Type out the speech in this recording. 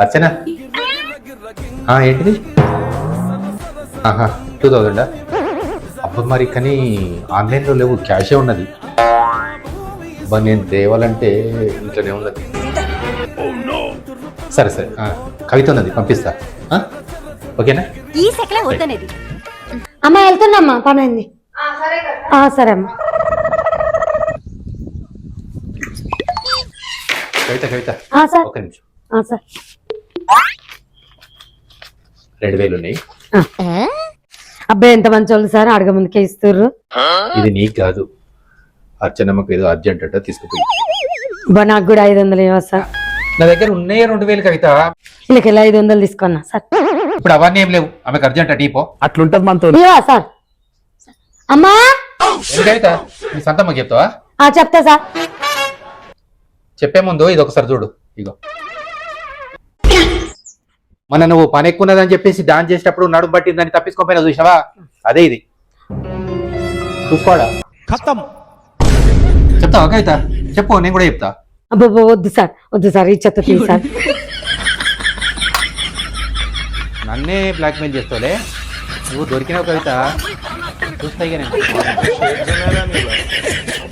అర్చన? ఆ, ఏంటిది? ఆహా టూ థౌజండా అబ్బా మరి కానీ ఆన్లైన్లో లేవు క్యాషే ఉన్నది. అబ్బా నేను తేవాలంటే ఇంట్లోనే ఉన్నది. సరే సరే కవిత ఉన్నది పంపిస్తా? ఓకేనా? ఈ సెకలే వద్దనేది. అమ్మ వెళ్తున్నామ్మా పని అయింది. ఆ, సరే అమ్మా. కవిత కవిత. ఆ, సార్. ఒక నిమిషం. ఆ, సార్. రెండు వేలు ఉన్నాయి. అబ్బాయి ఎంత మంచి వాళ్ళు సార్ అడగ ముందుకే ఇస్తుర్రు. ఇది నీకు కాదు. అర్చనమ్మకు ఏదో అర్జెంట్ అంట తీసుకుపోయి. బా నాకు కూడా ఐదు వందలు ఇవ్వ సార్? నా దగ్గర ఉన్నాయి రెండు వేలు కవిత? వీళ్ళకి ఎలా ఐదు వందలు తీసుకున్నా సార్. ఇప్పుడు అవన్నీ ఏం లేవు. ఆమెకు అర్జెంట్ అటీపో అట్లుంటది మనతో. సార్? అమ్మా! కవిత? నీ సొంతమ్మకి చెప్తావా? ఆ చెప్తా సార్. చెప్పే ముందు ఇది ఒకసారి చూడు. ఇగో. మన నువ్వు పని ఎక్కువ ఉన్నదని చెప్పేసి డాన్స్ చేసేటప్పుడు నడుము పట్టిందని తప్పించుకోపోయినా చూసావా అదే ఇది. చూసుకోవాలా? ఖతం. చెప్తావా కవిత? చెప్పు నేను కూడా చెప్తా. అబ్బో వద్దు సార్ వద్దు సార్ ఈ చెత్త తీ సార్. నన్నే బ్లాక్మెయిల్ చేస్తావులే నువ్వు దొరికినావు కవిత. చూస్తాయి నేను.